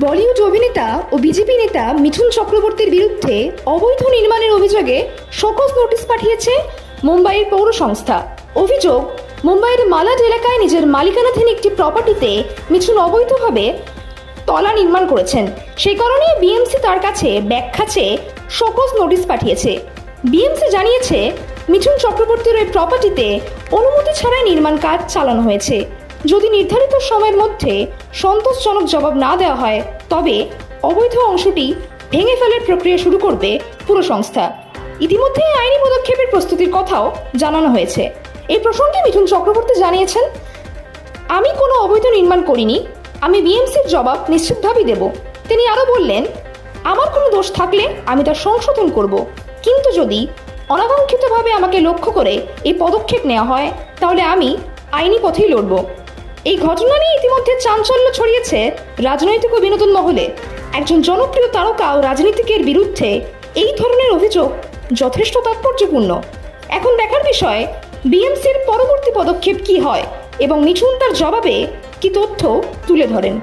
বলিউড অভিনেতা ও বিজেপি নেতা মিঠুন চক্রবর্তীর বিরুদ্ধে অবৈধ নির্মাণের অভিযোগে শোকজ নোটিশ পাঠিয়েছে মুম্বাইয়ের পৌর সংস্থা। অভিযোগ, মুম্বাইয়ের মালাড এলাকায় নিজের মালিকানাধীন একটি প্রপার্টিতে মিঠুন অবৈধভাবে তলা নির্মাণ করেছেন। সেই কারণে বিএমসি তার কাছে ব্যাখ্যা চেয়ে শোকজ নোটিশ পাঠিয়েছে। বিএমসি জানিয়েছে মিঠুন চক্রবর্তীর ওই প্রপার্টিতে অনুমতি ছাড়াই নির্মাণ কাজ চালানো হয়েছে। যদি নির্ধারিত সময়ের মধ্যে সন্তোষজনক জবাব না দেওয়া হয়, তবে অবৈধ অংশটি ভেঙে ফেলার প্রক্রিয়া শুরু করবে পুরো সংস্থা। ইতিমধ্যে আইনি পদক্ষেপের প্রস্তুতির কথাও জানানো হয়েছে। এই প্রসঙ্গে মিঠুন চক্রবর্তী জানিয়েছেন, আমি কোনো অবৈধ নির্মাণ করিনি, আমি বিএমসির জবাব নিশ্চিতভাবেই দেব। তিনি আরও বললেন, আমার কোনো দোষ থাকলে আমি তা সংশোধন করব। কিন্তু যদি অনাকাঙ্ক্ষিতভাবে আমাকে লক্ষ্য করে এই পদক্ষেপ নেওয়া হয়, তাহলে আমি আইনি পথেই লড়ব। এই ঘটনা নিয়ে ইতিমধ্যে চাঞ্চল্য ছড়িয়েছে রাজনৈতিক ও বিনোদন মহলে। একজন জনপ্রিয় তারকা ও রাজনীতিকের বিরুদ্ধে এই ধরনের অভিযোগ যথেষ্ট তাৎপর্যপূর্ণ। এখন দেখার বিষয়, বিএমসির পরবর্তী পদক্ষেপ কি হয় এবং মিঠুন তার জবাবে কি তথ্য তুলে ধরেন।